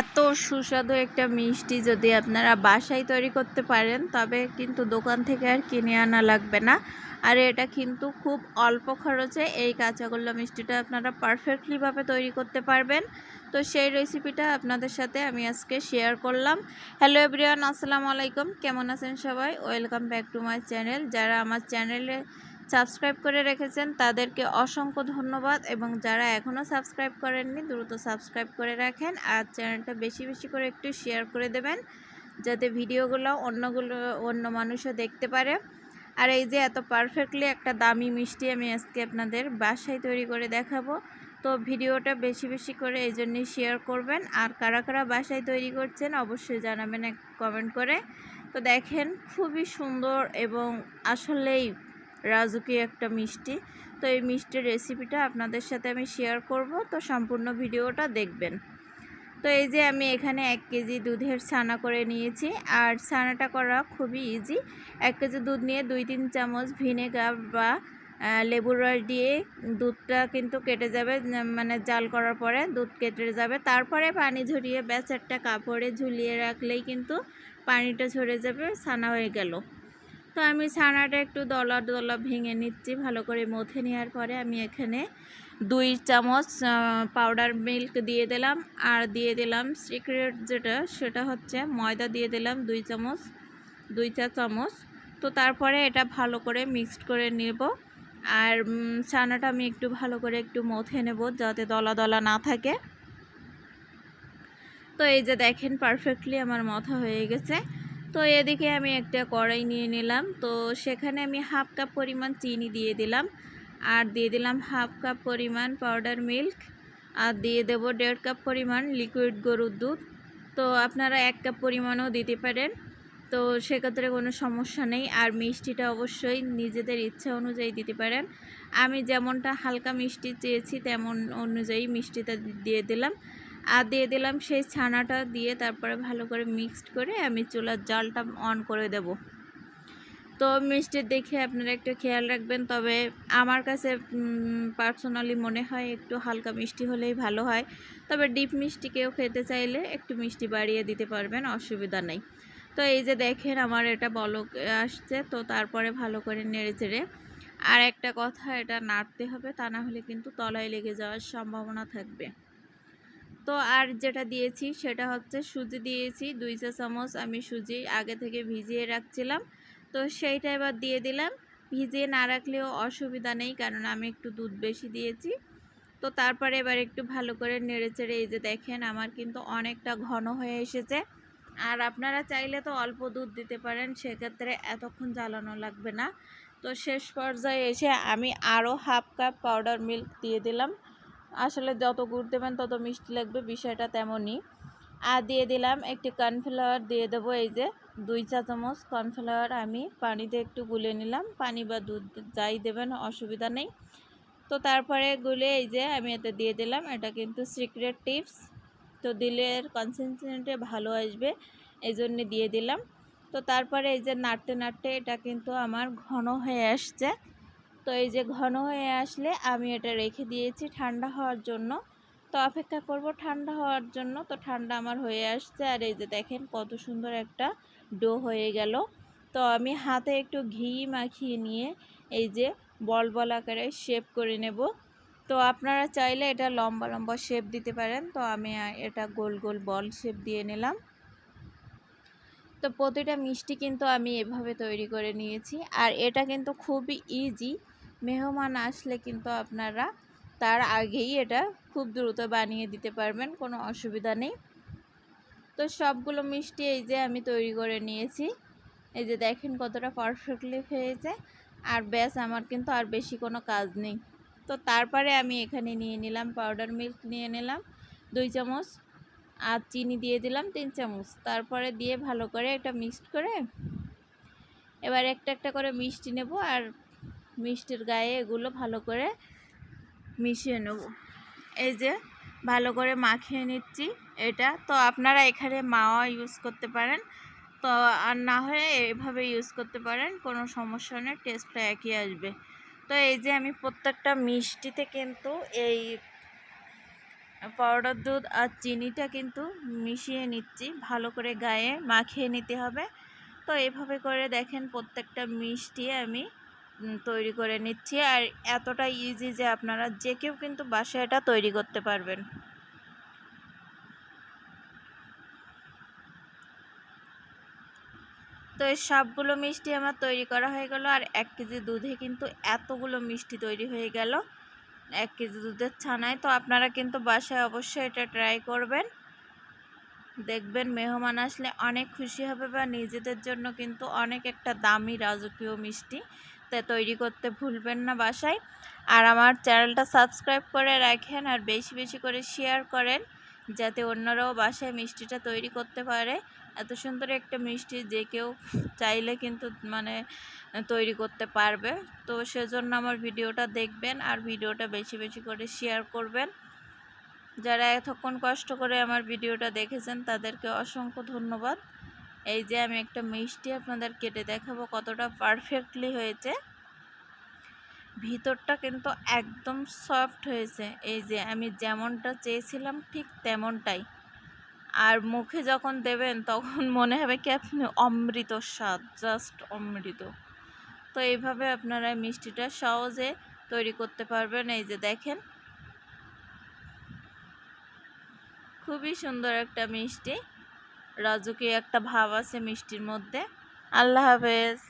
এত সুস্বাদু একটা মিষ্টি যদি আপনারা বাসায় তৈরি করতে পারেন, তবে কিন্তু দোকান থেকে আর কিনে আনা লাগবে না। আর এটা কিন্তু খুব অল্প খরচে এই কাঁচাগোল্লা মিষ্টিটা আপনারা পারফেক্টলিভাবে তৈরি করতে পারবেন। তো সেই রেসিপিটা আপনাদের সাথে আমি আজকে শেয়ার করলাম। হ্যালো এভরিওয়ান আসসালামু আলাইকুম। কেমন আছেন সবাই? Welcome back to my channel যারা আমার চ্যানেলে সাবস্ক্রাইব করে রেখেছেন তাদেরকে অসংখ্য ধন্যবাদ এবং যারা এখনও সাবস্ক্রাইব করেননি দ্রুত সাবস্ক্রাইব করে রাখেন আর চ্যানেলটা বেশি বেশি করে একটু শেয়ার করে দেবেন যাতে ভিডিওগুলো অন্যগুলো অন্য মানুষও দেখতে পারে। আর এই যে এত পারফেক্টলি একটা দামি মিষ্টি আমি আজকে আপনাদের বাসায় তৈরি করে দেখাবো। তো ভিডিওটা বেশি বেশি করে এই জন্যই শেয়ার করবেন। আর কারা কারা বাসায় তৈরি করছেন অবশ্যই জানাবেন এক কমেন্ট করে। তো দেখেন খুবই সুন্দর এবং আসলেই রাজুকি একটা মিষ্টি। তো এই মিষ্টির রেসিপিটা আপনাদের সাথে আমি শেয়ার করব। তো সম্পূর্ণ ভিডিওটা দেখবেন। তো এই যে আমি এখানে এক কেজি দুধের ছানা করে নিয়েছি। আর ছানাটা করা খুবই ইজি এক কেজি দুধ নিয়ে দুই তিন চামচ ভিনেগার বা লেবুর রস দিয়ে দুধটা কিন্তু কেটে যাবে। মানে জাল করার পরে দুধ কেটে যাবে। তারপরে পানি ঝরিয়ে ব্যাস একটা কাপড়ে ঝুলিয়ে রাখলেই কিন্তু পানিটা ঝরে যাবে, ছানা হয়ে গেল। তো আমি ছানাটা একটু দলা দলা ভেঙে নিচ্ছি, ভালো করে মথে নেওয়ার পরে আমি এখানে দুই চামচ পাউডার মিল্ক দিয়ে দিলাম। আর দিয়ে দিলাম সিক্রেট যেটা, সেটা হচ্ছে ময়দা দিয়ে দিলাম দুই চামচ, দুই চা চামচ। তো তারপরে এটা ভালো করে মিক্সড করে নেব। আর ছানাটা আমি একটু ভালো করে একটু মথে নেব যাতে দলা দলা না থাকে। তো এই যে দেখেন পারফেক্টলি আমার মথা হয়ে গেছে। তো এদিকে আমি একটা কড়াই নিয়ে নিলাম। তো সেখানে আমি হাফ কাপ পরিমাণ চিনি দিয়ে দিলাম। আর দিয়ে দিলাম হাফ কাপ পরিমাণ পাউডার মিল্ক আর দিয়ে দেব দেড় কাপ পরিমাণ লিকুইড গরুর দুধ। তো আপনারা এক কাপ পরিমাণও দিতে পারেন। তো সেক্ষেত্রে কোনো সমস্যা নেই। আর মিষ্টিটা অবশ্যই নিজেদের ইচ্ছা অনুযায়ী দিতে পারেন। আমি যেমনটা হালকা মিষ্টি চেয়েছি, তেমন অনুযায়ী মিষ্টিটা দিয়ে দিলাম। আর দিয়ে দিলাম সেই ছানাটা দিয়ে তারপরে ভালো করে মিক্সড করে আমি চুলার জলটা অন করে দেব। তো মিষ্টি দেখে আপনারা একটু খেয়াল রাখবেন, তবে আমার কাছে পার্সোনালি মনে হয় একটু হালকা মিষ্টি হলেই ভালো হয়। তবে ডিপ মিষ্টি কেউ খেতে চাইলে একটু মিষ্টি বাড়িয়ে দিতে পারবেন, অসুবিধা নেই। তো এই যে দেখেন আমার এটা বলক আসছে, তো তারপরে ভালো করে নেড়ে চেড়ে আর একটা কথা, এটা নাড়তে হবে, তা না হলে কিন্তু তলায় লেগে যাওয়ার সম্ভাবনা থাকবে। তো আর যেটা দিয়েছি সেটা হচ্ছে সুজি দিয়েছি। দুই চা চামচ আমি সুজি আগে থেকে ভিজিয়ে রাখছিলাম। তো সেইটা এবার দিয়ে দিলাম। ভিজিয়ে না রাখলেও অসুবিধা নেই কারণ আমি একটু দুধ বেশি দিয়েছি। তো তারপরে এবার একটু ভালো করে নেড়ে চেড়ে এই যে দেখেন আমার কিন্তু অনেকটা ঘন হয়ে এসেছে। আর আপনারা চাইলে তো অল্প দুধ দিতে পারেন, সেক্ষেত্রে এতক্ষণ জ্বালানো লাগবে না। তো শেষ পর্যায়ে এসে আমি আরও হাফ কাপ পাউডার মিল্ক দিয়ে দিলাম। আসলে যত গুড় দেবেন তত মিষ্টি লাগবে, বিষয়টা তেমনই। আর দিয়ে দিলাম একটি কর্নফ্লাওয়ার দিয়ে দেবো এই যে দুই চা চামচ কর্নফ্লাওয়ার আমি পানিতে একটু গুলে নিলাম, পানি বা দুধ যাই দেবেন, অসুবিধা নেই। তো তারপরে গুলে এই যে আমি এতে দিয়ে দিলাম, এটা কিন্তু সিক্রেট টিপস তো দিলে এর ভালো আসবে এই জন্যে দিয়ে দিলাম। তো তারপরে এই যে নাড়তে নাড়তে এটা কিন্তু আমার ঘন হয়ে আসছে। তো এই যে ঘন হয়ে আসলে আমি এটা রেখে দিয়েছি ঠান্ডা হওয়ার জন্য। তো অপেক্ষা করব ঠান্ডা হওয়ার জন্য। তো ঠান্ডা আমার হয়ে আসছে আর এই যে দেখেন কত সুন্দর একটা ডো হয়ে গেল। তো আমি হাতে একটু ঘি মাখিয়ে নিয়ে এই যে বল বল আকারে শেপ করে নেব। তো আপনারা চাইলে এটা লম্বা লম্বা শেপ দিতে পারেন। তো আমি এটা গোল গোল বল শেপ দিয়ে নিলাম। তো প্রতিটা মিষ্টি কিন্তু আমি এভাবে তৈরি করে নিয়েছি। আর এটা কিন্তু খুবই ইজি মেহমান আসলে কিন্তু আপনারা তার আগেই এটা খুব দ্রুত বানিয়ে দিতে পারবেন, কোনো অসুবিধা নেই। তো সবগুলো মিষ্টি এই যে আমি তৈরি করে নিয়েছি। এই যে দেখেন কতটা পারফেক্টলি হয়েছে। আর ব্যাস, আমার কিন্তু আর বেশি কোনো কাজ নেই। তো তারপরে আমি এখানে নিয়ে নিলাম পাউডার মিল্ক নিয়ে নিলাম, দুই চামচ আর চিনি দিয়ে দিলাম তিন চামচ। তারপরে দিয়ে ভালো করে এটা মিক্সড করে এবার একটা একটা করে মিষ্টি নেব আর মিষ্টির গায়ে এগুলো ভালো করে মিশিয়ে নেব। এই যে ভালো করে মাখিয়ে নিচ্ছি এটা। তো আপনারা এখানে মাওয়া ইউজ করতে পারেন। তো আর না হয়ে এভাবে ইউজ করতে পারেন, কোনো সমস্যা নেই টেস্টটা একই আসবে। তো এই যে আমি প্রত্যেকটা মিষ্টিতে কিন্তু এই পাউডার দুধ আর চিনিটা কিন্তু মিশিয়ে নিচ্ছি। ভালো করে গায়ে মাখিয়ে নিতে হবে। তো এভাবে করে দেখেন প্রত্যেকটা মিষ্টি আমি তৈরি করে নিচ্ছি। আর এতটা ইজি যে আপনারা যে কেউ কিন্তু বাসায় এটা তৈরি করতে পারবেন। তো এই সবগুলো মিষ্টি আমার তৈরি করা হয়ে গেল। আর এক কেজি দুধে কিন্তু এতগুলো মিষ্টি তৈরি হয়ে গেল। এক কেজি দুধের ছানায়। তো আপনারা কিন্তু বাসায় অবশ্যই এটা ট্রাই করবেন। দেখবেন মেহমান আসলে অনেক খুশি হবে বা নিজেদের জন্য কিন্তু অনেক একটা দামি রাজকীয় মিষ্টি তা তৈরি করতে ভুলবেন না বাসায়। আর আমার চ্যানেলটা সাবস্ক্রাইব করে রাখেন আর বেশি বেশি করে শেয়ার করেন, যাতে অন্যরাও বাসায় মিষ্টিটা তৈরি করতে পারে। এত সুন্দর একটা মিষ্টি যে কেউ চাইলে কিন্তু মানে তৈরি করতে পারবে। তো সেজন্য আমার ভিডিওটা দেখবেন আর ভিডিওটা বেশি বেশি করে শেয়ার করবেন। যারা এতক্ষণ কষ্ট করে আমার ভিডিওটা দেখেছেন, তাদেরকে অসংখ্য ধন্যবাদ। এই যে আমি একটা মিষ্টি আপনাদের কেটে দেখাবো কতটা পারফেক্টলি হয়েছে। ভিতরটা কিন্তু একদম সফট হয়েছে। এই যে আমি যেমনটা চেয়েছিলাম ঠিক তেমনটাই। আর মুখে যখন দেবেন, তখন মনে হবে কি আপনি অমৃত স্বাদ জাস্ট অমৃত। তো এইভাবে আপনারা মিষ্টিটা সহজে তৈরি করতে পারবেন। এই যে দেখেন, খুবই সুন্দর একটা মিষ্টি। রাজুকি একটা ভাব আছে মিষ্টির মধ্যে। আল্লাহ হাফেজ।